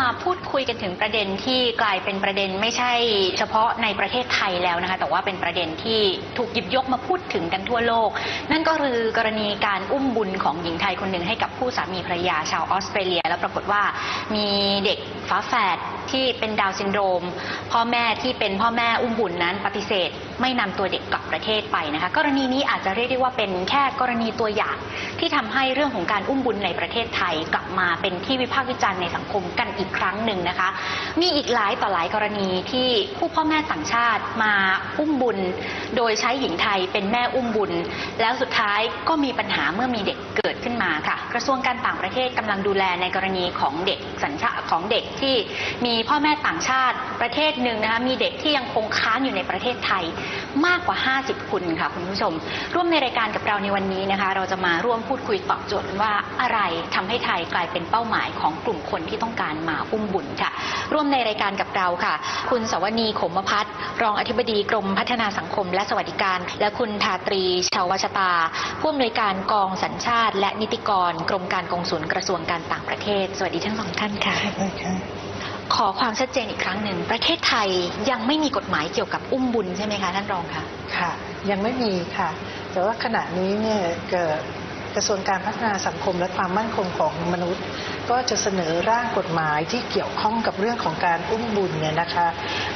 มาพูดคุยกันถึงประเด็นที่กลายเป็นประเด็นไม่ใช่เฉพาะในประเทศไทยแล้วนะคะ แต่ว่าเป็นประเด็นที่ถูกหยิบยกมาพูดถึงกันทั่วโลก นั่นก็คือกรณีการอุ้มบุญของหญิงไทยคนหนึ่งให้กับผู้สามีภรรยาชาวออสเตรเลีย แล้วปรากฏว่ามีเด็กฝาแฝดที่เป็นดาวซินโดรม พ่อแม่ที่เป็นพ่อแม่อุ้มบุญนั้นปฏิเสธไม่นำตัวเด็กกลับประเทศไปนะคะ กรณีนี้อาจจะเรียกได้ว่าเป็นแค่กรณีตัวอย่างที่ทำให้เรื่องของการอุ้มบุญในประเทศไทยกลับมาเป็นที่วิพากษ์วิจารณ์ในสังคมกันอีกครั้งหนึ่งนะคะ มีอีกหลายต่อหลายกรณีที่ผู้พ่อแม่ต่างชาติมาอุ้มบุญ โดยใช้หญิงไทยเป็นแม่อุ้มบุญ แล้วสุดท้ายก็มีปัญหาเมื่อมีเด็กเกิดขึ้นมาค่ะ กระทรวงการต่างประเทศกำลังดูแลในกรณีของเด็กสัญชาติของเด็กที่มีพ่อแม่ต่างชาติประเทศหนึ่งนะคะมีเด็กที่ยังคงค้างอยู่ในประเทศไทยมากกว่า 50คนค่ะคุณผู้ชม ร่วมในรายการกับเราในวันนี้นะคะ เราจะมาร่วมพูดคุยตอบโจทย์ว่าอะไรทำให้ไทยกลายเป็นเป้าหมายของกลุ่มคนที่ต้องการมาอุ้มบุญค่ะ ร่วมในรายการกับเราค่ะ คุณสวนีขมพัฒน์รองอธิบดีกรมพัฒนาสังคม และสวัสดิการ และคุณทาตรีชาวชตาผู้อำนวยการกองสัญชาติ และนิติกร กรมการกงสุลกระทรวงการต่างประเทศ สวัสดีทั้งสองท่านค่ะ ขอความชัดเจนอีกครั้งหนึ่ง ประเทศไทยยังไม่มีกฎหมายเกี่ยวกับอุ้มบุญใช่ไหมคะท่านรองคะค่ะ ยังไม่มีค่ะ แต่ว่าขณะนี้เนี่ยเกิดกระทรวงการพัฒนาสังคมและความมั่นคงของมนุษย์ ก็จะเสนอร่างกฎหมายที่เกี่ยวข้องกับเรื่องของการอุ้มบุญเนี่ยนะคะ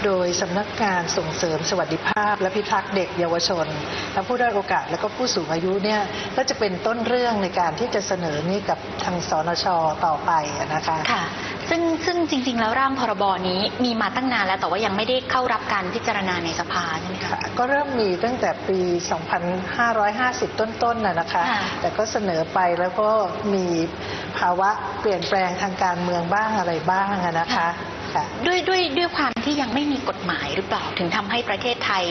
โดยสำนักงานส่งเสริมสวัสดิภาพ และพิทักษ์เด็กเยาวชนและผู้ได้อยโอกาสและก็ผู้สูงอายุเนี่ยก็จะเป็นต้นเรื่องในการที่จะเสนอนี้กับทางสนชต่อไปนะคะค่ะ ซึ่งซึ่งจริง ๆ แล้วร่างพรบนี้มีมาตั้งนานแล้วแต่ว่ายังไม่ได้เข้ารับการพิจารณาในสภาใช่ไหมคะค่ะก็เริ่มมีตั้งแต่ปี 2550 ต้นๆนะนะคะค่ะแต่ก็เสนอไปแล้วก็มีภาวะเปลี่ยนแปลงทางการเมืองบ้างอะไรบ้างอะนะคะค่ะ ด้วยด้วยด้วยความที่ยังไม่มีกฎหมายหรือเปล่าถึงทำให้ประเทศไทย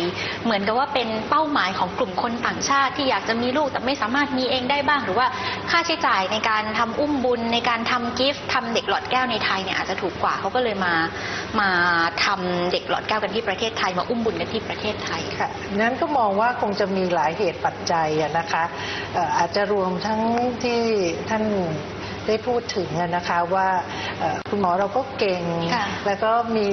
เหมือนกับว่าเป็นเป้าหมายของกลุ่มคนต่างชาติที่อยากจะมีลูกแต่ไม่สามารถมีเองได้บ้าง หรือว่าค่าใช้จ่ายในการทำอุ้มบุญในการทำกิฟต์ทำเด็กหลอดแก้วในไทยเนี่ยอาจจะถูกกว่าเขาก็เลยมามาทำเด็กหลอดแก้วกันที่ประเทศไทยมาอุ้มบุญกันที่ประเทศไทยค่ะนั้นก็มองว่าคงจะมีหลายเหตุปัจจัยอะนะคะเอ่ออาจจะรวมทั้งที่ท่าน ได้พูดถึงอะนะคะว่าเอ่อคุณหมอเราก็เก่งค่ะแล้วก็มี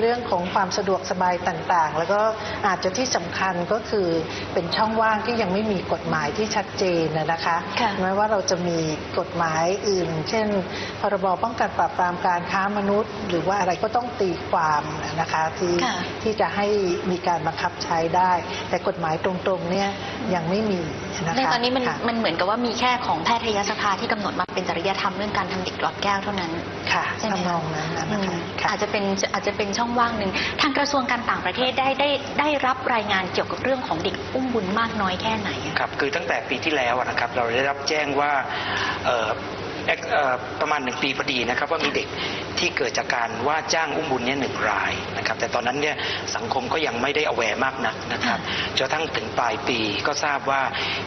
เรื่องของความสะดวกสบายต่างๆ แล้วก็อาจจะที่สำคัญก็คือเป็นช่องว่างที่ยังไม่มีกฎหมายที่ชัดเจนนะนะคะค่ะแม้ว่าเราจะมีกฎหมายอื่น เช่น พรบป้องกันปราบปรามการค้ามนุษย์ หรือว่าอะไรก็ต้องตีความนะคะที่ค่ะที่จะให้มีการบังคับใช้ได้ แต่กฎหมายตรงๆเนี่ยยังไม่มีนะคะในตอนนี้มันค่ะมันเหมือนกับว่ามีแค่ของแพทยสภาที่กำหนดมาเป็นจริยธรรมเรื่องการทำเด็กหลอดแก้วเท่านั้นค่ะใช่ไหมทำนองนั้นนะอืนะคะมค่ะอาจจะเป็นอาจจะเป็นช่องว่างหนึ่งทางกระทรวงการต่างประเทศได้ได้ได้รับรายงานเกี่ยวกับเรื่องของเด็กอุ้มบุญมากน้อยแค่ไหนอะครับคือตั้งแต่ปีที่แล้วอะนะครับเราได้รับแจ้งว่า เอ่อเอ็กเอ่อประมาณหนึ่งปีพอดีนะครับว่ามีเด็กที่เกิดจากการว่าจ้างอุ้มบุญเนี่ยหนึ่งรายนะครับแต่ตอนนั้นเนี่ยสังคมก็ยังไม่ได้อแวร์มากนักนะครับจนกระทั่งถึงปลายปีก็ทราบว่า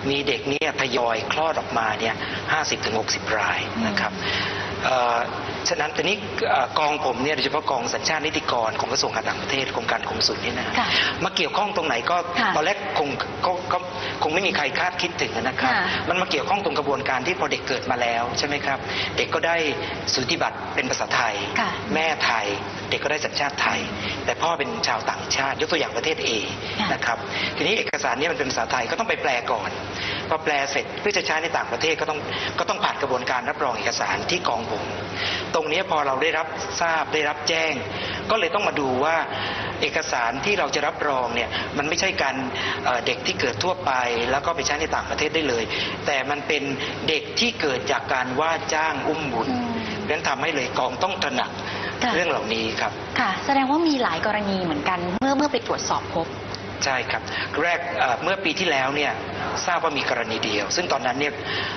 มีเด็กเนี่ยทยอยคลอดออกมาเนี่ยห้าสิบถึงหกสิบรายนะครับเอ่อฉะนั้นตอนนี้เอ่อกองผมเนี่ยโดยเฉพาะกองสัญชาตินิติกรของกระทรวงการต่างประเทศกรมการกงสุลเนี่ยนะฮะค่ะมาเกี่ยวข้องตรงไหนก็ค่ะตอนแรกคง ก็ก็คงไม่มีใครคาดคิดถึงนะครับค่ะมันมาเกี่ยวข้องตรงกระบวนการที่พอเด็กเกิดมาแล้วใช่ไหมครับ เด็กก็ได้สูติบัตรเป็นภาษาไทยค่ะแม่ไทย เด็กก็ได้สัญชาติไทย แต่พ่อเป็นชาวต่างชาติ ยกตัวอย่างประเทศ A ค่ะนะครับ ทีนี้เอกสารเนี้มันเป็นภาษาไทยก็ต้องไปแปลก่อนพอแปลเสร็จเพื่อจะใช้ในต่างประเทศก็ต้องก็ต้องผ่านกระบวนการรับรองเอกสารที่กองผมตรงนี้พอเราได้รับทราบได้รับแจ้ง ก็เลยต้องมาดูว่าเอกสารที่เราจะรับรองเนี่ยมันไม่ใช่การเอ่อเด็กที่เกิดทั่วไป แล้วก็ไปใช้ในต่างประเทศได้เลย แต่มันเป็นเด็กที่เกิดจากการว่าจ้างอุ้มบุญอืมดังนั้นทำให้เลยกองต้องตระหนักค่ะเรื่องเหล่านี้ครับ ค่ะ แสดงว่ามีหลายกรณีเหมือนกันเมื่อเมื่อไปตรวจสอบพบ ใช่ครับแรกเอ่อเมื่อปีที่แล้วเนี่ยทราบว่ามีกรณีเดียว ซึ่งตอนนั้นเนี่ย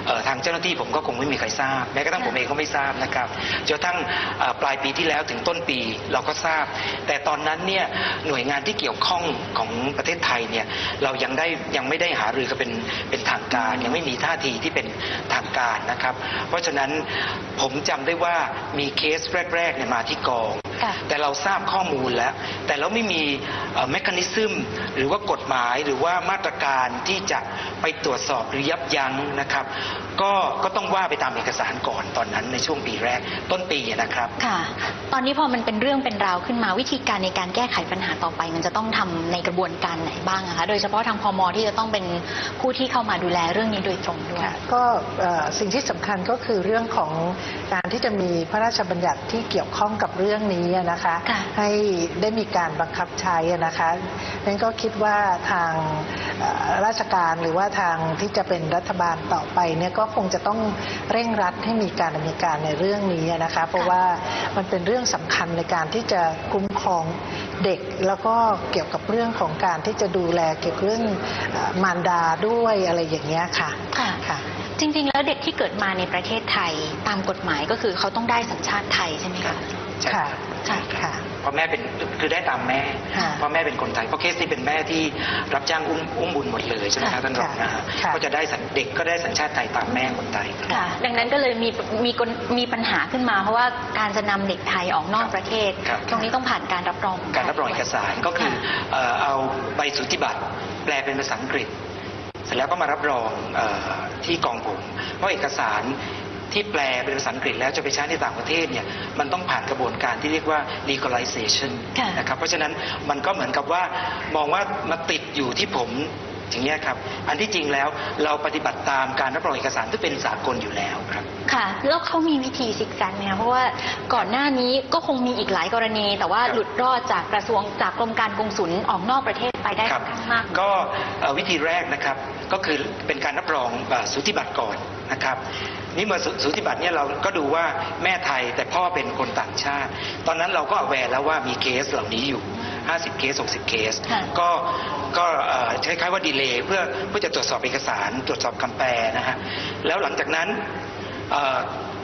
เอ่อทางเจ้าหน้าที่ผมก็คงไม่มีใครทราบ แม้กระทั่งผมเองก็ไม่ทราบนะครับจนกระทั่งเอ่อปลายปีที่แล้วถึงต้นปีเราก็ทราบ แต่ตอนนั้นเนี่ยหน่วยงานที่เกี่ยวข้องของประเทศไทยเนี่ยเรายังได้ยังไม่ได้หารือกันเป็นเป็นทางการ ยังไม่มีท่าทีที่เป็นทางการนะครับ เพราะฉะนั้นผมจำได้ว่ามีเคสแรกๆเนี่ยมาที่กองค่ะ แต่เราทราบข้อมูลแล้ว แต่เราไม่มีแมคานิซึมหรือว่ากฎหมายหรือว่ามาตรการที่จะไปตรวจสอบหรือยับยั้งนะครับ ก็ก็ต้องว่าไปตามเอกสารก่อนตอนนั้นในช่วงปีแรกต้นปีนะครับค่ะ ตอนนี้พอมันเป็นเรื่องเป็นราวขึ้นมาวิธีการในการแก้ไขปัญหาต่อไป มันจะต้องทำในกระบวนการไหนบ้างอะคะโดยเฉพาะทางพมที่จะต้องเป็นผู้ที่เข้ามาดูแลเรื่องนี้โดยตรงด้วยค่ะก็เอ่อสิ่งที่สำคัญก็คือเรื่องของการที่จะมีพระราชบัญญัติที่เกี่ยวข้องกับเรื่องนี้นะคะค่ะให้ได้มีการบังคับใช้นะคะนั้นก็คิดว่าทางเอ่อ ราชการหรือว่าทางที่จะเป็นรัฐบาลต่อไปเนี่ยก็คงจะต้องเร่งรัดให้มีการดำเนินการในเรื่องนี้นะคะเพราะว่ามันเป็นเรื่องสำคัญในการที่จะคุ้มครองเด็กแล้วก็เกี่ยวกับเรื่องของการที่จะดูแลเกี่ยวกับเรื่องเอ่อมารดาด้วยอะไรอย่างเงี้ยค่ะค่ะค่ะจริง ๆ แล้วเด็กที่เกิดมาในประเทศไทยตามกฎหมายก็คือเขาต้องได้สัญชาติไทยใช่ไหมคะใช่ค่ะค่ะค่ะเพ ราะแม่เป็นคือได้ตามแม่ค่ะเพราะแม่เป็นคนไทยเพราะเคสนี้เป็นแม่ที่รับจ้างอุ้มอุ้มบุญหมดเลยใช่ไหมครับค่ะท่านรองนะฮะค่ะก็จะได้สัญเด็กก็ได้สัญชาติไทยตามแม่คนไทยครับค่ะ ดังนั้นก็เลยมีมีกลมีปัญหาขึ้นมา เพราะว่าการจะนำเด็กไทยออกนอกประเทศครับตรงนี้ต้องผ่านการรับรองของการรับรองเอกสารก็คือเอ่อเอาใบสุทธิบัตรแปลเป็นภาษาอังกฤษเสร็จแล้วก็มารับรองเออที่กองผมเพราะเอกสาร ที่แปลเป็นภาษาอังกฤษแล้วจะไปใช้ในต่างประเทศเนี่ยมันต้องผ่านกระบวนการที่เรียกว่า legalization ค่ะนะครับเพราะฉะนั้นมันก็เหมือนกับว่ามองว่ามาติดอยู่ที่ผมอย่างเงี้ยครับ อันที่จริงแล้วเราปฏิบัติตามการรับรองเอกสารที่เป็นสากลอยู่แล้วครับ ค่ะ แล้วเขามีวิธีซิกแซกไหมคะเพราะว่าก่อนหน้านี้ก็คงมีอีกหลายกรณี แต่ว่าครับหลุดรอดจากกระทรวงจากกรมการกงสุลออกนอกประเทศไปได้คค่รัอนข้างมาก ก็เอ่อวิธีแรกนะครับก็คือเป็นการรับรองเอ่อสูติบัตรก่อนนะครับ นี่เมื่อสูสูติบัตรเนี่ยเราก็ดูว่าแม่ไทยแต่พ่อเป็นคนต่างชาติ ตอนนั้นเราก็แวร์แล้วว่ามีเคสเหล่านี้อยู่ 50 เคส 60 เคสค่ะก็ก็เอ่อคล้ายๆว่าดีเลย์เพื่อเพื่อจะตรวจสอบเอกสาร ตรวจสอบคำแปลนะฮะแล้วหลังจากนั้นเอ่อ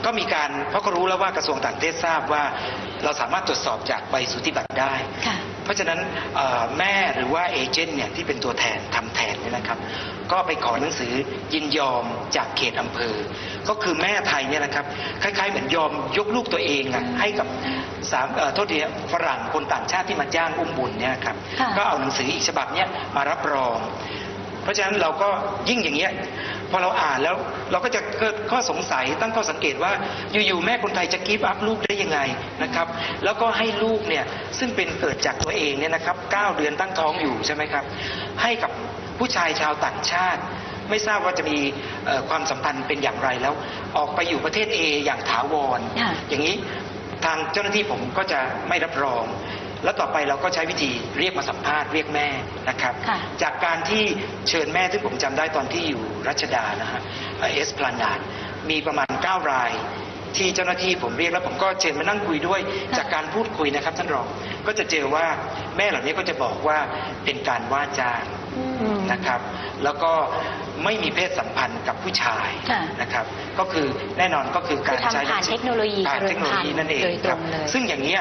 ก็มีการเพราะก็รู้แล้วว่ากระทรวงต่างประเทศทราบว่า เราสามารถตรวจสอบจากใบสูติบัตรได้ค่ะ เพราะฉะนั้นเอ่อแม่หรือว่าเอเจนต์เนี่ยที่เป็นตัวแทนทำแทนเนี่ยนะครับ ก็ไปขอหนังสือยินยอมจากเขตอำเภอ ก็คือแม่ไทยเนี่ยนะครับคล้ายๆเหมือนยอมยกลูกตัวเองอะให้กับสามเอ่อโทษทีนะฝรั่งคนต่างชาติที่มาจ้างอุ้มบุญเนี่ยนะครับค่ะก็เอาหนังสืออีกฉบับเนี่ยมารับรอง เพราะฉะนั้นเราก็ยิ่งอย่างเงี้ย พอเราอ่านแล้วเราก็จะเกิดข้อสงสัยตั้งข้อสังเกตว่าอยู่ๆแม่คนไทยจะกีบอัพลูกได้ยังไงนะครับ แล้วก็ให้ลูกเนี่ยซึ่งเป็นเกิดจากตัวเองเนี่ยนะครับ9เดือนตั้งท้องอยู่ใช่ไหมครับ ให้กับผู้ชายชาวต่างชาติ ไม่ทราบว่าจะมีเอ่อความสัมพันธ์เป็นอย่างไรแล้ว ออกไปอยู่ประเทศ A อย่างถาวรค่ะอย่างนี้ทางเจ้าหน้าที่ผมก็จะไม่รับรอง แล้วต่อไปเราก็ใช้วิธีเรียกมาสัมภาษณ์เรียกแม่นะครับค่ะจากการที่เชิญแม่ซึ่งผมจำได้ตอนที่อยู่รัชดานะฮะเอสพลานาดมีประมาณ 9 รายที่เจ้าหน้าที่ผมเรียกแล้วผมก็เชิญมานั่งคุยด้วยค่ะจากการพูดคุยนะครับท่านรองก็จะเจอว่าแม่เหล่านี้ก็จะบอกว่าเป็นการว่าจ้างอืม นะครับ แล้วก็ไม่มีเพศสัมพันธ์กับผู้ชายค่ะนะครับ ก็คือแน่นอนก็คือการคือทำใช้ผ่านเทคโนโลยีผ่านเทคโนโลยีนั่นเองโดยตครรับงเลยซึ่งอย่างเนี้ย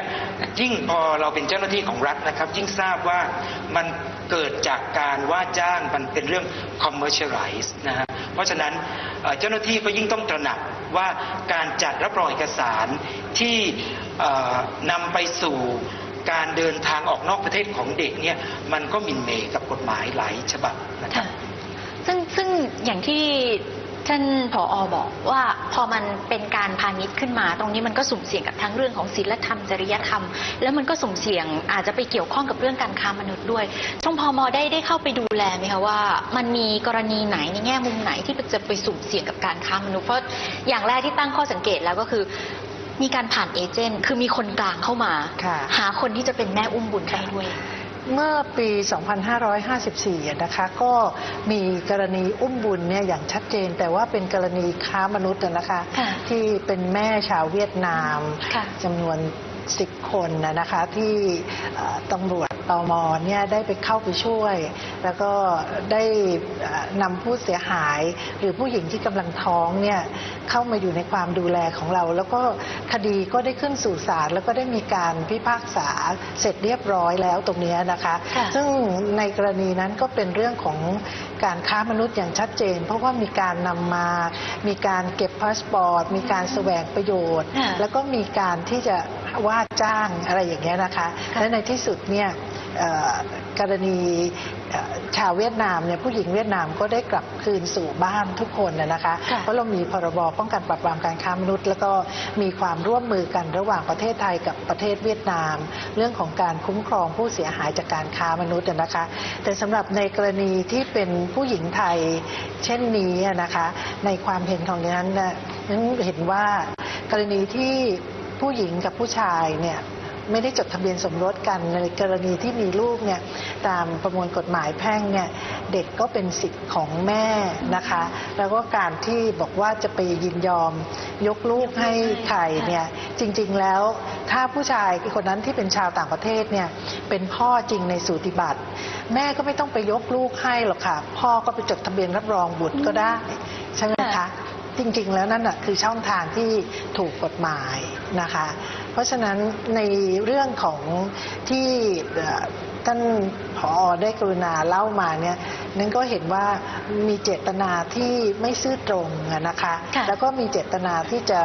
ยิ่งพอเราเป็นเจ้าหน้าที่ของรัฐนะครับ ยิ่งทราบว่ามันเกิดจากการว่าจ้างมันเป็นเรื่อง commercialize นะฮะเพราะฉะนั้นเอ่อเจ้าหน้าที่ก็ยิ่งต้องตระหนักว่าการจัดรับรองเอกสารที่เอ่อนำไปสู่ การเดินทางออกนอกประเทศของเด็กเนี่ยมันก็มินเหมกับกฎหมายหลายฉบับนะครับซึ่งซึ่งอย่างที่ท่านผออบอกว่าพอมันเป็นการพาณิชย์ขึ้นมา ตรงนี้มันก็สุ่มเสี่ยงกับทั้งเรื่องของศีลธรรมจริยธรรม แล้วมันก็สุ่มเสี่ยงอาจจะไปเกี่ยวข้องกับเรื่องการค้ามนุษย์ด้วยช่องพอมอได้ได้เข้าไปดูแลไหมคะว่า มันมีกรณีไหนในแง่มุมไหนที่จะไปสุ่มเสี่ยงกับการค้ามนุษย์เพราะอย่างแรกที่ตั้งข้อสังเกตแล้วก็คือ มีการผ่านเอเจนต์คือมีคนกลางเข้ามา ค่ะ หาคนที่จะเป็นแม่อุ้มบุญให้ด้วย เมื่อปี 2554อะนะคะ ก็มีกรณีอุ้มบุญเนี่ยอย่างชัดเจน แต่ว่าเป็นกรณีค้ามนุษย์อะนะคะ ค่ะที่เป็นแม่ชาวเวียดนามค่ะ จำนวน 10 คนนะนะคะที่เอ่อตำรวจ ตมเนี่ยได้ไปเข้าไปช่วย แล้วก็ได้เอ่อนำผู้เสียหาย หรือผู้หญิงที่กำลังท้องเนี่ยเข้ามาอยู่ในความดูแลของเรา แล้วก็คดีก็ได้ขึ้นสู่ศาลแล้วก็ได้มีการพิพากษาเสร็จเรียบร้อยแล้วตรงเนี้ยนะคะค่ะซึ่งในกรณีนั้นก็เป็นเรื่องของการค้ามนุษย์อย่างชัดเจน เพราะว่ามีการนำมา มีการเก็บพาสปอร์ต มีการแสวงประโยชน์ค่ะแล้วก็มีการที่จะว่าจ้างอะไรอย่างเงี้ยนะคะค่ะและในที่สุดเนี่ยเอ่อ กรณีเอ่อชาวเวียดนามเนี่ยผู้หญิงเวียดนามก็ได้กลับคืนสู่บ้านทุกคนนะนะคะค่ะเพราะเรามีพรบป้องกันปราบปรามการค้ามนุษย์ แล้วก็มีความร่วมมือกันระหว่างประเทศไทยกับประเทศเวียดนาม เรื่องของการคุ้มครองผู้เสียหายจากการค้ามนุษย์นะคะ แต่สำหรับในกรณีที่เป็นผู้หญิงไทยเช่นนี้นะคะในความเห็นของดิฉันนะนั้นเห็นว่ากรณีที่ผู้หญิงกับผู้ชายเนี่ย ไม่ได้จดทะเบียนสมรสกันในกรณีที่มีลูกเนี่ยตามประมวลกฎหมายแพ่งเนี่ยเด็กก็เป็นสิทธิ์ของแม่นะคะ แล้วก็การที่บอกว่าจะไปยินยอมยกลูกให้ใครเนี่ยจริงๆแล้วถ้าผู้ชายคนนั้นที่เป็นชาวต่างประเทศเนี่ยเป็นพ่อจริงในสูติบัตรแม่ก็ไม่ต้องไปยกลูกให้หรอกค่ะ พ่อก็ไปจดทะเบียนรับรองบุตรก็ได้ ใช่ไหมคะ จริงๆ แล้วนั่นน่ะคือช่องทางที่ถูกกฎหมายนะคะ เพราะฉะนั้นในเรื่องของที่ท่าน อได้กรุณาเล่ามาเนี่ยนั้นก็เห็นว่ามีเจตนาที่ไม่ซื่อตรงอะนะคะค่ะแล้วก็มีเจตนาที่จะ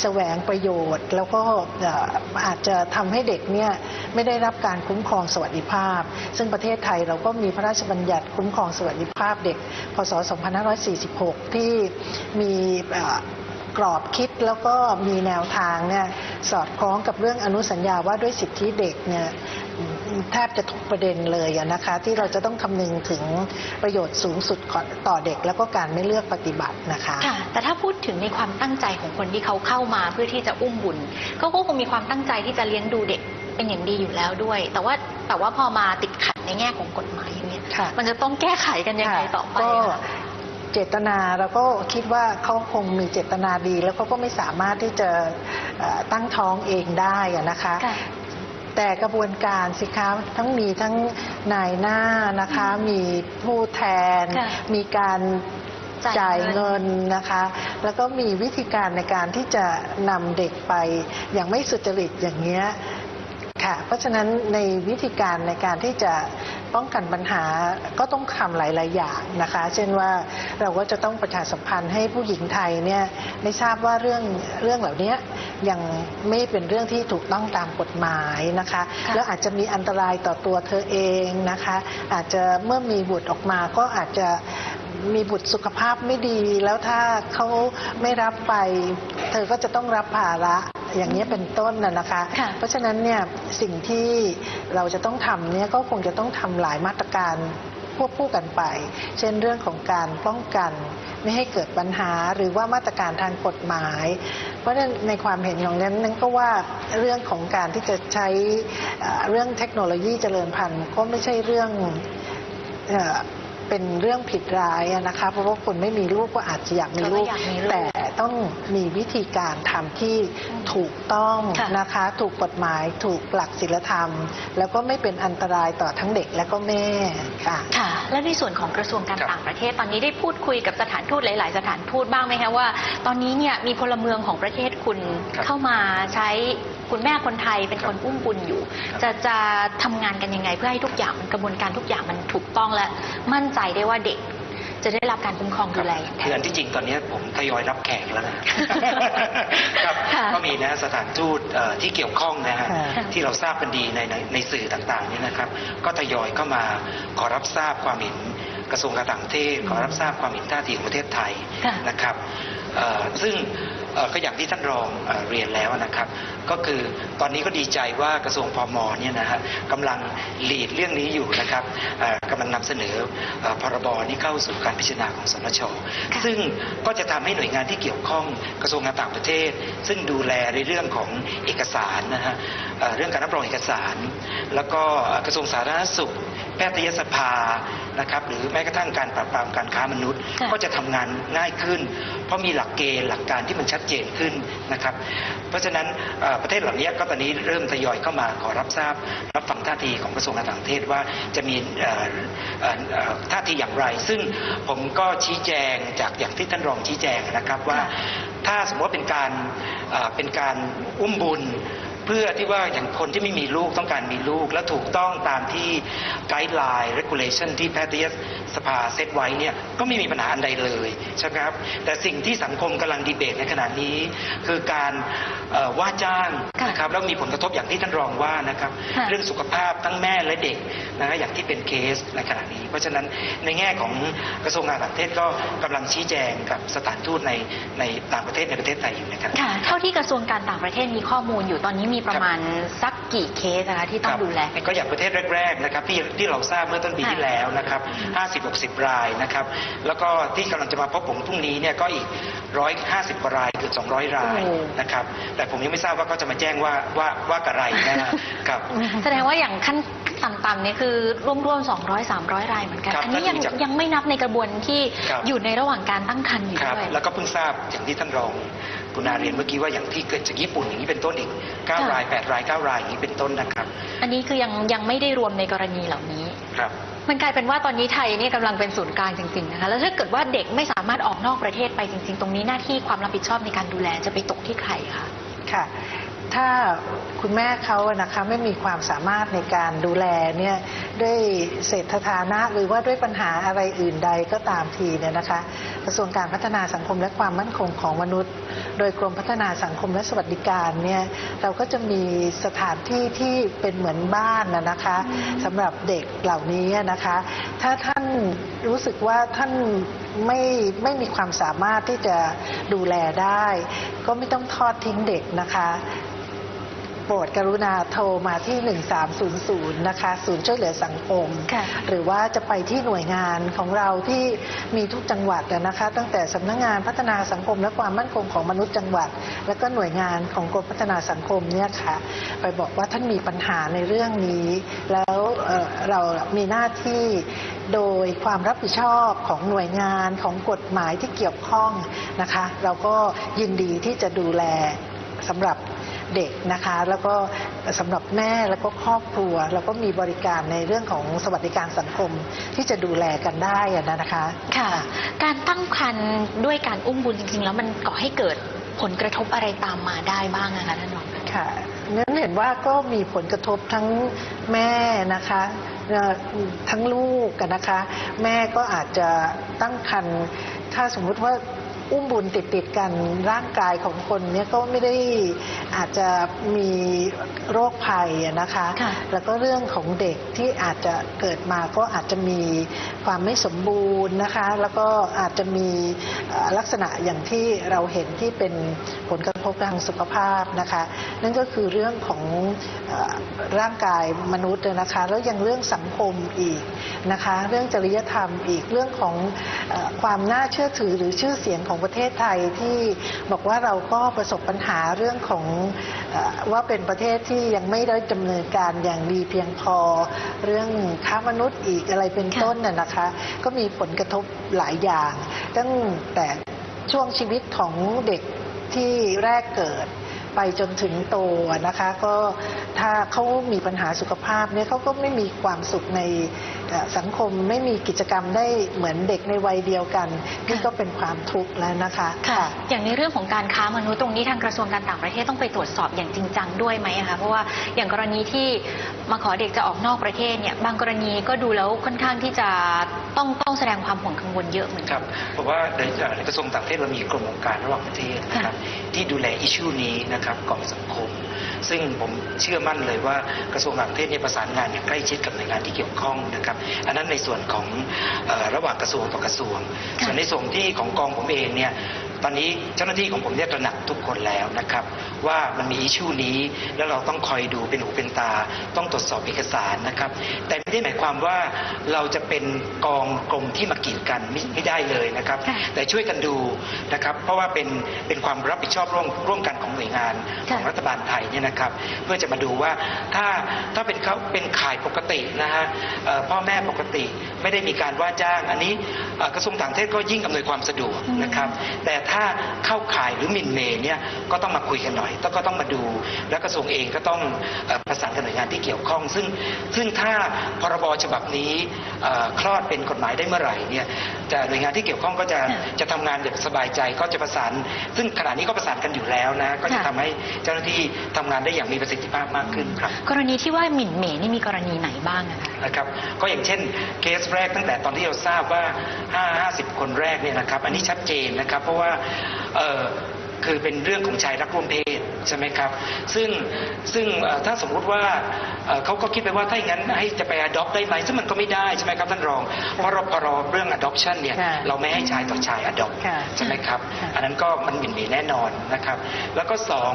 แสวงประโยชน์ แล้วก็เอ่ออาจจะทำให้เด็กเนี่ยไม่ได้รับการคุ้มครองสวัสดิภาพ ซึ่งประเทศไทยเราก็มีพระราชบัญญัติคุ้มครองสวัสดิภาพเด็ก พศ 2546 ที่มีเอ่อกรอบคิดแล้วก็มีแนวทางเนี่ยสอดคล้องกับเรื่องอนุสัญญาว่าด้วยสิทธิเด็กเนี่ย แทบจะทุกประเด็นเลยอะนะคะ ที่เราจะต้องคำนึงถึงประโยชน์สูงสุดของต่อเด็ก แล้วก็การไม่เลือกปฏิบัตินะคะค่ะแต่ถ้าพูดถึงในความตั้งใจของคนที่เขาเข้ามาเพื่อที่จะอุ้มบุญเขาก็คงมีความตั้งใจที่จะเลี้ยงดูเด็กเป็นอย่างดีอยู่แล้วด้วย แต่ว่าแต่ว่าพอมาติดขัดในแง่ของกฎหมายอย่างเนี้ยค่ะมันจะต้องแก้ไขกันยังไงต่อไปก็คะเจตนาเราก็คิดว่าเขาคงมีเจตนาดี แล้วเขาก็ไม่สามารถที่จะเอ่อตั้งท้องเองได้อะนะคะค่ะ แต่กระบวนการสิคะทั้งมีทั้งนายหน้านะคะ มีผู้แทน ค่ะมีการจ่ายจ่ายเงิเงินนนะคะ แล้วก็มีวิธีการในการที่จะนำเด็กไปอย่างไม่สุจริตอย่างเงี้ย ค่ะ เพราะฉะนั้นในวิธีการในการที่จะป้องกันปัญหาก็ต้องทำหลาย ๆ อย่างนะคะ เช่นว่าเราก็จะต้องประชาสัมพันธ์ให้ผู้หญิงไทยเนี่ยได้ทราบว่าเรื่องเรื่องเหล่านี้ยังไม่เป็นเรื่องที่ถูกต้องตามกฎหมายนะคะค่ะแล้วอาจจะมีอันตรายต่อตัวเธอเองนะคะ อาจจะเมื่อมีบุตรออกมาก็อาจจะ มีบุตรสุขภาพไม่ดี แล้วถ้าเขาไม่รับไป เธอก็จะต้องรับภาระอย่างนี้ยเป็นต้นน่ะนะคะค่ะเพราะฉะนั้นเนี่ยสิ่งที่เราจะต้องทำเนี่ยก็คงจะต้องทำหลายมาตรการควบคู่กันไป เช่นเรื่องของการป้องกัน ไม่ให้เกิดปัญหาหรือว่ามาตรการทางกฎหมาย เพราะฉะนั้นในความเห็นของนั้นนั้นก็ว่าเรื่องของการที่จะใช้เอ่อเรื่องเทคโนโลยีเจริญพันธุ์ก็ไม่ใช่เรื่อง เอ่อเป็นเรื่องผิดร้ายอะนะคะ เพราะว่าคนไม่มีลูกก็อาจจะอยากมีลูกก็อยากมีลูกแต่ต้องมีวิธีการทำที่ถูกต้องค่ะนะคะ ถูกกฎหมายถูกหลักศีลธรรม แล้วก็ไม่เป็นอันตรายต่อทั้งเด็กและก็แม่ค่ะ ค่ะ และในส่วนของกระทรวงการครับ ต่างประเทศตอนนี้ได้พูดคุยกับสถานทูตหลาย ๆ สถานทูตบ้างไหมคะว่า ตอนนี้เนี่ยมีพลเมืองของประเทศคุณครับ เข้ามาใช้ คุณแม่คนไทยเป็นครับคนอุ้มบุญอยู่ครับจะจะทำงานกันยังไง เพื่อให้ทุกอย่างมันกระบวนการทุกอย่างมันถูกต้องและมั่นใจได้ว่าเด็กจะได้รับการคุ้มครองดูแลอย่างคือแท้อันที่จริงตอนนี้ผมทยอยรับแขกแล้วนะครับค่ะก็มีนะสถานทูตเอ่อที่เกี่ยวข้องนะฮะค่ะที่เราทราบกันดีในในในสื่อต่างๆเนี่ยนะครับ ก็ทยอยเข้ามาขอรับทราบความเห็นกระทรวงการต่างประเทศขอรับทราบความเห็นท่าทีของประเทศไทยค่ะนะครับเอ่อ ซึ่งเอ่อก็อย่างที่ท่านรองเอ่อเรียนแล้วนะครับ ก็คือตอนนี้ก็ดีใจว่ากระทรวงพมเนี่ยนะฮะกำลังหลีดเรื่องนี้อยู่นะครับเอ่อกำลังนำเสนอเอ่อพรบนี้เข้าสู่การพิจารณาของสนชค่ะซึ่งก็จะทำให้หน่วยงานที่เกี่ยวข้องกระทรวงการต่างประเทศ ซึ่งดูแลในเรื่องของเอกสารนะฮะเอ่อเรื่องการรับรองเอกสาร แล้วก็กระทรวงสาธารณสุข แพทยสภา นะครับหรือแม้กระทั่งการปราบปรามการค้ามนุษย์ค่ะก็จะทำงานง่ายขึ้น เพราะมีหลักเกณฑ์หลักการที่มันชัดเจนขึ้นนะครับ เพราะฉะนั้นเอ่อประเทศเหล่านี้ก็ตอนนี้เริ่มทยอยเข้ามาขอรับทราบ รับฟังท่าทีของกระทรวงการต่างประเทศว่าจะมีเอ่อเอ่อเอ่อท่าทีอย่างไร ซึ่งผมก็ชี้แจงจากอย่างที่ท่านรองชี้แจงนะครับว่าถ้าสมมติว่าเป็นการเอ่อเป็นการอุ้มบุญ เพื่อที่ว่าอย่างคนที่ไม่มีลูกต้องการมีลูก และถูกต้องตามที่ไกด์ไลน์ regulation ที่แพทยสภาเซตไว้เนี่ยก็ไม่มีปัญหาอันใดเลยใช่ไหมครับ แต่สิ่งที่สังคมกำลังดีเบตในขณะนี้ คือการเอ่อว่าจ้างค่ะนะครับแล้วมีผลกระทบอย่างที่ท่านรองว่านะครับค่ะเรื่องสุขภาพทั้งแม่และเด็กนะฮะอย่างที่เป็นเคสในขณะนี้ เพราะฉะนั้นในแง่ของกระทรวงการต่างประเทศก็กำลังชี้แจงกับสถานทูตในในต่างประเทศในประเทศไทยอยู่นะครับค่ะเท่าที่กระทรวงการต่างประเทศมีข้อมูลอยู่ตอนนี้มีประมาณสักกี่เคสนะคะที่ต้องดูแลกัน ก็อย่างประเทศแรกๆนะครับที่ที่เราทราบเมื่อต้นปีค่ะที่แล้วนะครับ50-60 รายนะครับ แล้วก็ที่กำลังจะมาพบผมพรุ่งนี้เนี่ยก็อีก 150กว่ารายเกือบ200 รายนะครับ แต่ผมยังไม่ทราบว่าเขาจะมาแจ้งว่าว่าว่ากับไรนะครับแสดงว่าอย่างขั้นต่ำๆเนี่ยคือร่วมๆ200 300 รายเหมือนกันครับอันนี้ยังถ้าดูจากยังไม่นับในกระบวนที่ครับอยู่ในระหว่างการตั้งครรภ์อยู่ครับด้วยแล้วก็เพิ่งทราบอย่างที่ท่านรอง กุณาเรียนเมื่อกี้ว่าอย่างที่เกิดจากญี่ปุ่นอย่างนี้เป็นต้นอีกค่ะ9ราย8ราย9รายอย่างนี้เป็นต้นนะครับ อันนี้คือยังยังไม่ได้รวมในกรณีเหล่านี้ครับมันกลายเป็นว่าตอนนี้ไทยเนี่ยกำลังเป็นศูนย์กลางจริงๆนะคะแล้วถ้าเกิดว่าเด็กไม่สามารถออกนอกประเทศไปจริง ๆ ตรงนี้หน้าที่ความรับผิดชอบในการดูแลจะไปตกที่ใครคะค่ะ ถ้าคุณแม่เขาอะนะคะไม่มีความสามารถในการดูแลเนี่ยด้วยเศรษฐฐานะหรือว่าด้วยปัญหาอะไรอื่นใดก็ตามทีเนี่ยนะคะกระทรวงการพัฒนาสังคมและความมั่นคงของมนุษย์ โดยกรมพัฒนาสังคมและสวัสดิการเนี่ยเราก็จะมีสถานที่ที่เป็นเหมือนบ้านนะนะคะสำหรับเด็กเหล่านี้นะคะ ถ้าท่านรู้สึกว่าท่านไม่ไม่มีความสามารถที่จะดูแลได้ ก็ไม่ต้องทอดทิ้งเด็กนะคะ ปรดกรุณาโทรมาที่ 1300 นะคะศูนย์ช่วยเหลือสังคม ค่ะหรือว่าจะไปที่หน่วยงานของเราที่มีทุกจังหวัดอะนะคะ ตั้งแต่สำนักงานพัฒนาสังคมและความมั่นคงของมนุษย์จังหวัด แล้วก็หน่วยงานของกรมพัฒนาสังคมเนี่ยค่ะ ไปบอกว่าท่านมีปัญหาในเรื่องนี้ แล้วเอ่อเรามีหน้าที่โดยความรับผิดชอบของหน่วยงานของกฎหมายที่เกี่ยวข้องนะคะ เราก็ยินดีที่จะดูแลสำหรับ เด็กนะคะ แล้วก็สำหรับแม่แล้วก็ครอบครัว แล้วก็มีบริการในเรื่องของสวัสดิการสังคมที่จะดูแลกันได้อะนะคะค่ะ การตั้งครรภ์ด้วยการอุ้มบุญจริง ๆ แล้วมันก่อให้เกิดผลกระทบอะไรตามมาได้บ้างนะคะท่านรองค่ะนั้นเห็นว่าก็มีผลกระทบทั้งแม่นะคะเอ่อทั้งลูกกันนะคะ แม่ก็อาจจะตั้งครรภ์ถ้าสมมุติว่า อุ้มบุญติดติดๆกันร่างกายของคนเนี้ยก็ไม่ได้อาจจะมีโรคภัยอะนะคะค่ะแล้วก็เรื่องของเด็กที่อาจจะเกิดมาก็อาจจะมีความไม่สมบูรณ์นะคะ แล้วก็อาจจะมีเอ่อลักษณะอย่างที่เราเห็นที่เป็นผลกระทบทางสุขภาพนะคะ นั่นก็คือเรื่องของอร่างกายมนุษย์นะคะ แล้วยังเรื่องสังคมอีกนะคะ เรื่องจริยธรรมอีกเรื่องของอความน่าเชื่อถือหรือชื่อเสียงของประเทศไทยที่บอกว่าเราก็ประสบปัญหาเรื่องของอว่าเป็นประเทศที่ยังไม่ได้ดำเนินการอย่างดีเพียงพอ เรื่องค้ามนุษย์อีกอะไรเป็นต้นน่ะนะคะ ก็มีผลกระทบหลายอย่าง ตั้งแต่ช่วงชีวิตของเด็ก ที่แรกเกิด ไปจนถึงโตอะนะคะ ก็ถ้าเขามีปัญหาสุขภาพเนี่ยเขาก็ไม่มีความสุขในเอ่อสังคมไม่มีกิจกรรมได้เหมือนเด็กในวัยเดียวกันนี่ก็เป็นความทุกข์แล้วนะคะค่ะ อย่างในเรื่องของการค้ามนุษย์ตรงนี้ทางกระทรวงการต่างประเทศต้องไปตรวจสอบอย่างจริงจังด้วยไหมอะคะเพราะว่าอย่างกรณีที่มาขอเด็กจะออกนอกประเทศเนี่ยบางกรณีก็ดูแล้วค่อนข้างที่จะต้องต้องแสดงความห่วงกังวลเยอะเหมือนคกัรันบผมว่าในเอ่อในกระทรวงต่างประเทศเรามีกรมองค์การระหว่างประเทศนะครับที่ดูแลอิชชูนี้นะครับกองสังคม ซึ่งผมเชื่อมั่นเลยว่ากระทรวงต่างประเทศเนี่ยประสานงานอย่างใกล้ชิดกับหน่วยงานที่เกี่ยวข้องนะครับ อันนั้นในส่วนของอระหว่างกระทรวงต่อกระทรวง ส่วนในส่วนที่ของกองผมเองเนี่ย ตอนนี้เจ้าหน้าที่ของผมเนี่ยตระหนักทุกคนแล้วนะครับ ว่ามันมีอิชชูนี้แล้วเราต้องคอยดูเป็นหูเป็นตา ต้องตรวจสอบเอกสารนะครับ แต่ไม่ได้หมายความว่าเราจะเป็นกองกรมที่มากีดกันไม่ไม่ได้เลยนะครับค่ะแต่ช่วยกันดูนะครับ เพราะว่าเป็นเป็นความรับผิดชอบร่วมร่วมกันของหน่วยงานขค่ะองรัฐบาลไทยเนี่ยนะครับ เพื่อจะมาดูว่าถ้าถ้าเป็นเขาเป็นข่ายปกตินะฮะเอ่อพ่อแม่ปกติไม่ได้มีการว่าจ้าง อันนี้เอ่อกระทรวงต่างประเทศก็ยิ่งอำนวยความสะดวกนะครับ แต่ถ้าเข้าข่ายหรือมินเมย์เนี่ยก็ต้องมาคุยกันหน่อยต้องก็ต้องมาดู และกระทรวงเองก็ต้องอประสานกับหน่วยงานที่เกี่ยวข้อง ซึ่งซึ่งถ้าพรบฉบับนี้คลอดเป็นกฎหมายได้เมื่อไหร่เนี่ย จะหน่วยงานที่เกี่ยวข้องก็จะค่ะจะทำงานอย่างสบายใจก็จะประสาน ซึ่งขณะนี้ก็ประสานกันอยู่แล้วนะ ก็จะค่ะทำให้เจ้าหน้าที่ทำงานได้อย่างมีประสิทธิภาพมากขึ้นครับ กรณีที่ว่าหมิ่นเหมนี่มีกรณีไหนบ้างอะคะ นะครับก็อย่างเช่นเคสแรกตั้งแต่ตอนที่เราทราบว่า 5 50 คนแรกเนี่ยนะครับ อันนี้ชัดเจนนะครับ เพราะว่าเอ่อ คือเป็นเรื่องของชายรักร่วมเพศใช่ไหมครับ ซึ่งซึ่งเอ่อถ้าสมมุติว่าเอ่อเขาก็คิดไปว่าถ้าอย่างนั้นให้จะไป adopt ได้ไหมซึ่งมันก็ไม่ได้ใช่ไหมครับท่านรอง เพราะเราพอเราเรื่อง adoption เนี่ยค่ะเราไม่ให้ชายต่อชาย adopt ค่ะใช่ไหมครับค่ะอันนั้นก็มันหมิ่นเหมแน่นอนนะครับ แล้วก็สอง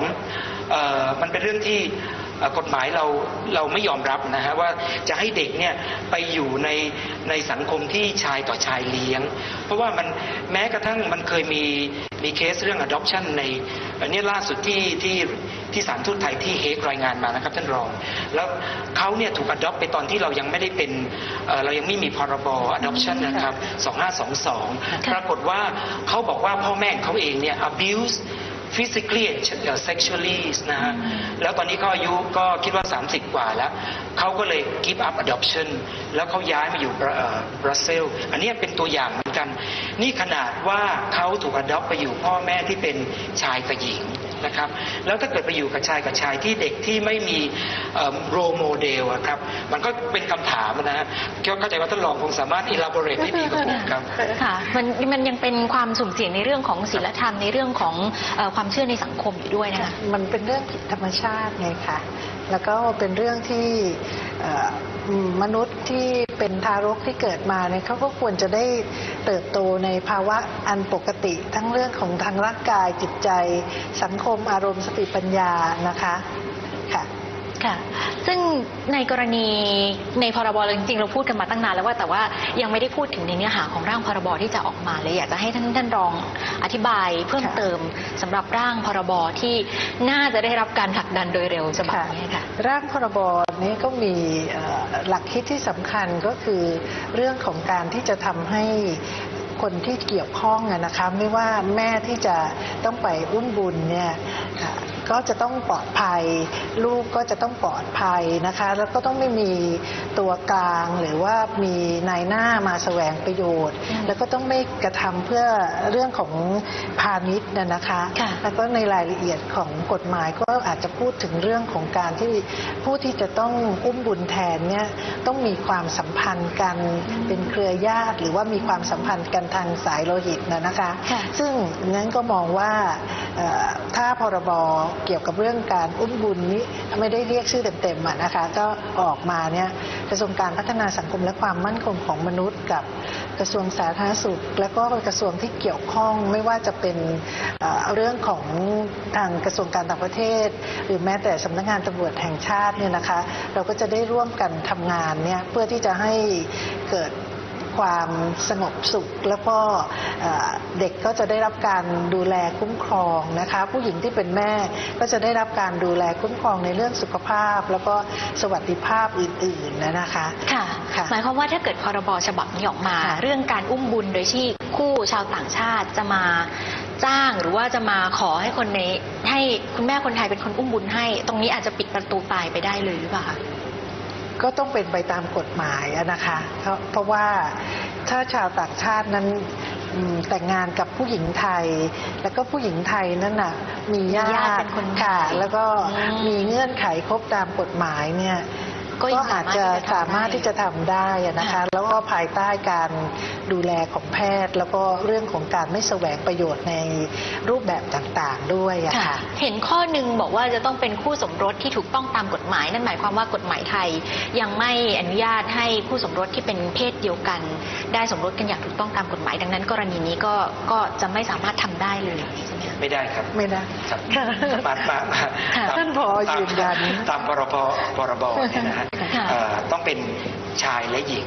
เอ่อมันเป็นเรื่องที่เอ่อ กฎหมายเราเราไม่ยอมรับนะฮะว่าจะให้เด็กเนี่ยไปอยู่ในในสังคมที่ชายต่อชายเลี้ยง เพราะว่ามันแม้กระทั่งมันเคยมีมีเคสเรื่อง adoption ในอันนี้ล่าสุดที่ที่ที่สถารทูตไทยที่เฮกรายงานมานะครับท่านรอง แล้วเขาเนี่ยถูก adopt ไปตอนที่เรายังไม่ได้เป็นเอ่อเรายังไม่มีพรบ adoption นะครับ 2522 ปรากฏว่าเขาบอกว่าพ่อแม่ของเขาเองเนี่ย abuse physically and sexually นะฮะแล้วตอนนี้เขาอายุก็คิดว่า 30 กว่าแล้ว เขาก็เลย give up adoption แล้วเขาย้ายมาอยู่บรเอ่อบรัสเซลส์อันนี้เป็นตัวอย่างเหมือนกัน นี่ขนาดว่าเขาถูก adopt ไปอยู่พ่อแม่ที่เป็นชายกับหญิง นะครับ แล้วถ้าเกิดไปอยู่กับชายกับชายที่เด็กที่ไม่มีโรโมเดลครับ มันก็เป็นคำถามนะฮะเข้าใจว่าท่านรองคงสามารถ elaborate ได้ดีกว่าผมครับค่ะมันมันยังเป็นความสุ่มเสี่ยงในเรื่องของศีลธรรมในเรื่องของเอ่อความเชื่อในสังคมอยู่ด้วยนะคะมันเป็นเรื่องผิดธรรมชาติไงคะ แล้วก็เป็นเรื่องที่มนุษย์ที่เป็นทารกที่เกิดมาเนี่ยเขาก็ควรจะได้เติบโตในภาวะอันปกติ ทั้งเรื่องของทางร่างกายจิตใจ สังคมอารมณ์สติปัญญานะคะ ค่ะค่ะ ซึ่งในกรณีในพรบจริงๆเราพูดกันมาตั้งนานแล้วว่าแต่ว่ายังไม่ได้พูดถึงในเนื้อหาของร่างพรบที่จะออกมาเลยอยากจะให้ท่านท่านรองอธิบายเพิ่มค่ะเติมสำหรับร่างพรบที่น่าจะได้รับการผลักดันโดยเร็วฉบับนี้ค่ะ ร่างพรบนี้ก็มีเอ่อหลักคิดที่สำคัญก็คือเรื่องของการที่จะทำให้คนที่เกี่ยวข้องอะนะคะไม่ว่าแม่ที่จะต้องไปอุ้มบุญเนี่ยอะ ก็จะต้องปลอดภัย ลูกก็จะต้องปลอดภัยนะคะ แล้วก็ต้องไม่มีตัวกลางหรือว่ามีนายหน้ามาแสวงประโยชน์อืมแล้วก็ต้องไม่กระทำเพื่อเรื่องของพาณิชย์นะนะคะค่ะแล้วก็ในรายละเอียดของกฎหมายก็อาจจะพูดถึงเรื่องของการที่ผู้ที่จะต้องอุ้มบุญแทนเนี่ยต้องมีความสัมพันธ์กันเป็นเครือญาติ หรือว่ามีความสัมพันธ์กันทางสายโลหิตนะนะคะค่ะซึ่งนั้นก็มองว่าเอ่อถ้าพรบเกี่ยวกับเรื่องการอุ้มบุญนี้ไม่ได้เรียกชื่อเต็มๆอะนะคะก็ออกมาเนี่ยกระทรวงการพัฒนาสังคมและความมั่นคงของมนุษย์กับกระทรวงสาธารณสุข และก็กระทรวงที่เกี่ยวข้องไม่ว่าจะเป็นเรื่องของทางกระทรวงการต่างประเทศ หรือแม้แต่สำนักงานตำรวจแห่งชาติเนี่ยนะคะ เราก็จะได้ร่วมกันทำงานเนี่ยเพื่อที่จะให้เกิด ความสงบสุข แล้วก็เอ่อเด็กก็จะได้รับการดูแลคุ้มครองนะคะผู้หญิงที่เป็นแม่ก็จะได้รับการดูแลคุ้มครองในเรื่องสุขภาพ แล้วก็สวัสดิภาพอื่นๆนะนะคะค่ะค่ะหมายความว่าถ้าเกิดพรบฉบับนี้ออกมาค่ะเรื่องการอุ้มบุญโดยที่คู่ชาวต่างชาติจะมาจ้างหรือว่าจะมาขอให้คนในให้คุณแม่คนไทยเป็นคนอุ้มบุญให้ ตรงนี้อาจจะปิดประตูตายไปได้เลยหรือเปล่าคะ ก็ต้องเป็นไปตามกฎหมายอะนะคะเพราะเพราะว่าถ้าชาวต่างชาตินั้นอืมแต่งงานกับผู้หญิงไทย แล้วก็ผู้หญิงไทยนั่นน่ะมีญามีญาติเป็ตินคนไทยค่ะ แล้วก็อืมมีเงื่อนไขครบตามกฎหมายเนี่ย ก็ยังอาจจะสาสามารามรถถที่ที่จะจะทำทำได้อะนะคะค่ะแล้วก็ภายใต้การดูแลของแพทย์ แล้วก็เรื่องของการไม่แสวงประโยชน์ในรูปแบบต่างๆด้วยอะค่ะค่ะ เห็นข้อหนึ่งบอกว่าจะต้องเป็นคู่สมรสที่ถูกต้องตามกฎหมาย นั่นหมายความว่ากฎหมายไทย ยังไม่อนุญาตให้คู่สมรสที่เป็นเพศเดียวกัน ได้สมรสกันอย่างถูกต้องตามกฎหมาย ดังนั้นกรณีนี้ก็ก็จะไม่สามารถทำได้เลยใช่ ไหมคะไม่ได้ครับไม่ได้ครับค่ะมามามาค่ะตามท่านผอยืนยันตามพรบพรบเนี่ยนะฮะค่ะเอ่อต้องเป็นชายและหญิง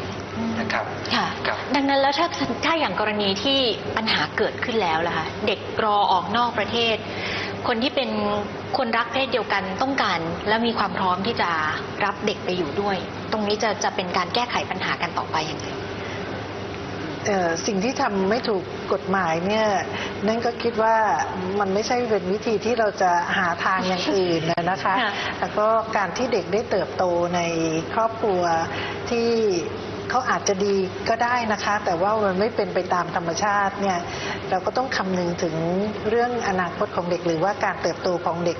นะครับค่ะครับดังนั้นแล้วถ้าถ้าอย่างกรณีที่ปัญหาเกิดขึ้นแล้วล่ะคะเด็กรอออกนอกประเทศ คนที่เป็นคนรักเพศเดียวกันต้องการ และมีความพร้อมที่จะรับเด็กไปอยู่ด้วย ตรงนี้จะจะเป็นการแก้ไขปัญหากันต่อไปยังไงเอ่อ สิ่งที่ทำไม่ถูกกฎหมายเนี่ยนั่นก็คิดว่ามันไม่ใช่เป็นวิธีที่เราจะหาทางอย่างอื่นนะนะคะค่ะแล้วก็การที่เด็กได้เติบโตในครอบครัวที่ เขาอาจจะดีก็ได้นะคะ แต่ว่ามันไม่เป็นไปตามธรรมชาติเนี่ยเราก็ต้องคำนึงถึงเรื่องอนาคตของเด็ก หรือว่าการเติบโตของเด็ก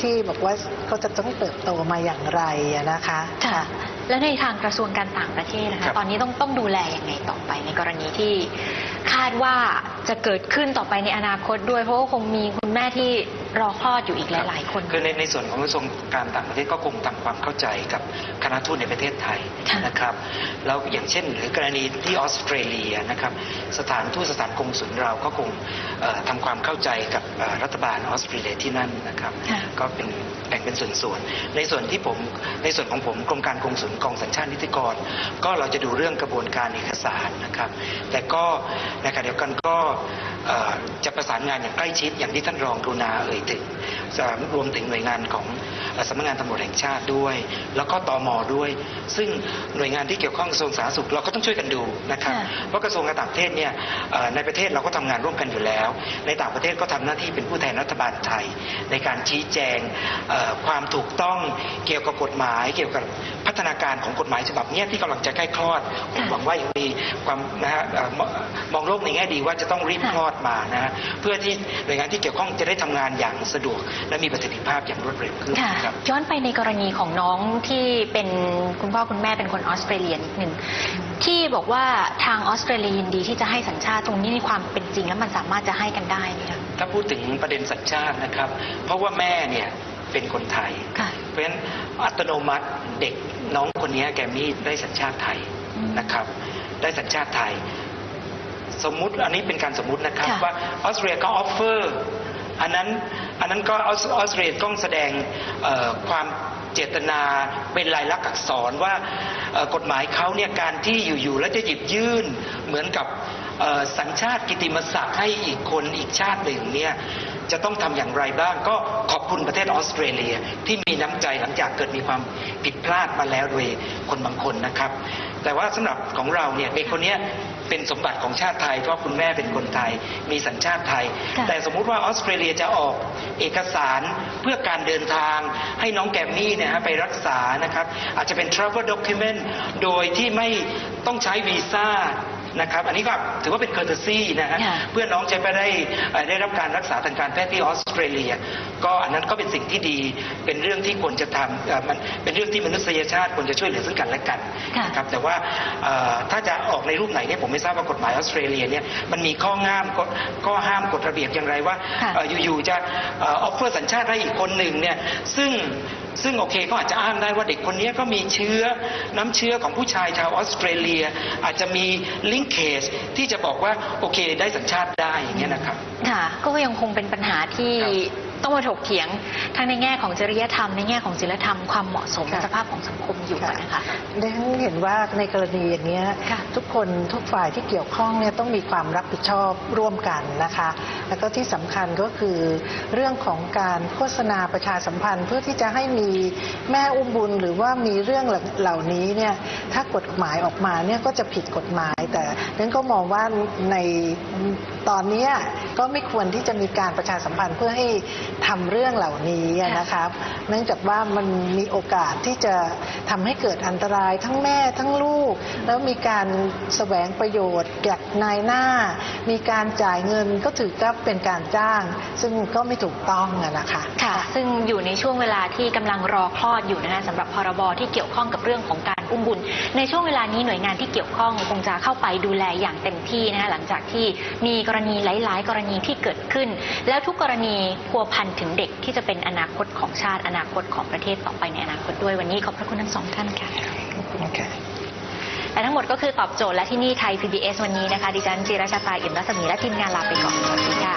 ที่บอกว่าเขาจะต้องเติบโตมาอย่างไรอะนะคะค่ะและในทางกระทรวงการต่างประเทศนะครัคะบตอนนี้ต้องต้องดูแลยังไงต่อไปในกรณีที่คาดว่าจะเกิดขึ้นต่อไปในอนาคตด้วยเพราะว่าคงมีคุณแม่ที่ รอคลอดอยู่อีกหลาย ๆ คน คือในในส่วนของกระทรวงการต่างประเทศก็คงทำความเข้าใจกับคณะทูตในประเทศไทยค่ะนะครับแล้วอย่างเช่น หรือกรณีที่ออสเตรเลียนะครับสถานทูตสถานกงสุลเราก็คงเอ่อทำความเข้าใจกับเอ่อรัฐบาลออสเตรเลียที่นั่นนะครับค่ะก็เป็นแบ่งเป็นส่วนๆในส่วนที่ผมในส่วนของผมกรมการกงสุลกองสัญชาตินิติกร ก็เราจะดูเรื่องกระบวนการเอกสารนะครับ แต่ก็ในขณะเดียวกันก็เอ่อ จะประสานงานอย่างใกล้ชิดอย่างที่ท่านรองกรุณาเอ่ยถึงจะรวมถึงหน่วยงานของเอ่อสำนักงานตำรวจแห่งชาติด้วย แล้วก็ตมด้วย ซึ่งหน่วยงานที่เกี่ยวข้องกระทรวงสาธารณสุขเราก็ต้องช่วยกันดูนะครับค่ะเพราะกระทรวงการต่างประเทศเนี่ยเอ่อในประเทศเราก็ทำงานร่วมกันอยู่แล้ว ในต่างประเทศก็ทำหน้าที่เป็นผู้แทนรัฐบาลไทย ในการชี้แจงเอ่อความถูกต้องเกี่ยวกับกฎหมาย เกี่ยวกับพัฒนาการของกฎหมายฉบับเนี้ยที่กำลังจะใกล้คลอดผมหวังว่ายังมีความนะฮะเอ่อมองมองโลกในแง่ดีว่าจะต้องรีบคลอดมานะฮะเพื่อที่หน่วยงานที่เกี่ยวข้องจะได้ทำงานอย่างสะดวก และมีประสิทธิภาพอย่างรวดเร็วขึ้นค่ะนะครับย้อนไปในกรณีของน้องที่เป็นคุณพ่อคุณแม่เป็นคนออสเตรเลียนิดหนึ่งที่บอกว่าทางออสเตรเลียยินดีที่จะให้สัญชาติตรงนี้ในความเป็นจริง แล้วมันสามารถจะให้กันได้ไหมคะถ้าพูดถึงประเด็นสัญชาตินะครับ เพราะว่าแม่เนี่ยเป็นคนไทยค่ะเพราะฉะนั้นอัตโนมัติเด็กน้องคนนี้แกมมี่ได้สัญชาติไทยอืมนะครับ ได้สัญชาติไทย สมมุติอันนี้เป็นการสมมุตินะครับค่ะว่าออสเตรเลียก็ออฟเฟอร์อันนั้นอันนั้นก็ออสออสเตรเลียต้องแสดงเอ่อความเจตนาเป็นลายลักษณ์อักษรว่าเอ่อกฎหมายเขาเนี่ยการที่อยู่ๆแล้วจะหยิบยื่นเหมือนกับเอ่อสัญชาติกิตติมศักดิ์ให้อีกคนอีกชาติหนึ่งเนี่ยจะต้องทำอย่างไรบ้างก็ขอบคุณประเทศออสเตรเลียที่มีน้ำใจหลังจากเกิดมีความผิดพลาดมาแล้วโดยคนบางคนนะครับ แต่ว่าสำหรับของเราเนี่ยเด็กคนเนี้ย เป็นสมบัติของชาติไทย เพราะคุณแม่เป็นคนไทย มีสัญชาติไทยค่ะแต่สมมุติว่าออสเตรเลียจะออกเอกสารเพื่อการเดินทางให้น้องแกมมี่เนี่ยฮะไปรักษานะครับ อาจจะเป็น travel document โดยที่ไม่ต้องใช้วีซ่า นะครับ อันนี้ก็ถือว่าเป็น courtesy นะฮะค่ะเพื่อน้องจะไปได้เอ่อได้รับการรักษาทางการแพทย์ที่ออสเตรเลีย ก็อันนั้นก็เป็นสิ่งที่ดีเป็นเรื่องที่ควรจะทำเอ่อมันเป็นเรื่องที่มนุษยชาติควรจะช่วยเหลือซึ่งกันและกันค่ะนะครับแต่ว่าเอ่อถ้าจะออกในรูปไหนเนี่ยผมไม่ทราบว่ากฎหมายออสเตรเลียเนี่ยมันมีข้อห้ามก็ข้อห้ามกฎระเบียบอย่างไรว่าค่ะเอ่ออยู่ๆจะออฟเฟอร์สัญชาติให้อีกคนหนึ่งเนี่ยซึ่ง ซึ่งโอเคก็อาจจะอ้างได้ว่าเด็กคนนี้ก็มีเชื้อน้ำเชื้อของผู้ชายชาวออสเตรเลีย อาจจะมีลิงเคสที่จะบอกว่าโอเคได้สัญชาติได้อย่างเงี้ยนะครับค่ะก็ยังคงเป็นปัญหาที่ครับ ต้องมาถกเถียงทั้งในแง่ของจริยธรรมในแง่ของศีลธรรมความเหมาะสมค่ะสภาพของสังคมอยู่อะนะคะดังนั้นเห็นว่าในกรณีอย่างเนี้ยค่ะทุกคนทุกฝ่ายที่เกี่ยวข้องเนี่ยต้องมีความรับผิดชอบร่วมกันนะคะ แล้วก็ที่สำคัญก็คือเรื่องของการโฆษณาประชาสัมพันธ์เพื่อที่จะให้มีแม่อุ้มบุญ หรือว่ามีเรื่องเหล่านี้เนี่ยถ้ากฎหมายออกมาเนี่ยก็จะผิดกฎหมาย แต่นั้นก็มองว่าในตอนเนี้ยก็ไม่ควรที่จะมีการประชาสัมพันธ์เพื่อให้ทำเรื่องเหล่านี้อะนะครับ เนื่องจากว่ามันมีโอกาสที่จะทำให้เกิดอันตรายทั้งแม่ทั้งลูก แล้วมีการแสวงประโยชน์จากนายหน้า มีการจ่ายเงินก็ถือว่าเป็นการจ้าง ซึ่งก็ไม่ถูกต้องอะนะคะค่ะ ซึ่งอยู่ในช่วงเวลาที่กำลังรอคลอดอยู่นะคะสำหรับพรบที่เกี่ยวข้องกับเรื่องของการอุ้มบุญ ในช่วงเวลานี้หน่วยงานที่เกี่ยวข้องคงจะเข้าไปดูแลอย่างเต็มที่นะคะหลังจากที่มีกรณีหลาย ๆ กรณีที่เกิดขึ้น แล้วทุกกรณีพัวพันถึงเด็กที่จะเป็นอนาคตของชาติอนาคตของประเทศต่อไปในอนาคตด้วยวันนี้ขอบพระคุณทั้งสองท่านค่ะและทั้งหมดก็คือตอบโจทย์และที่นี่ไทย PBS วันนี้นะคะดิฉันจิรชาตาอิ่มรัศมีและทีมงานลาไปก่อนสวัสดีค่ะ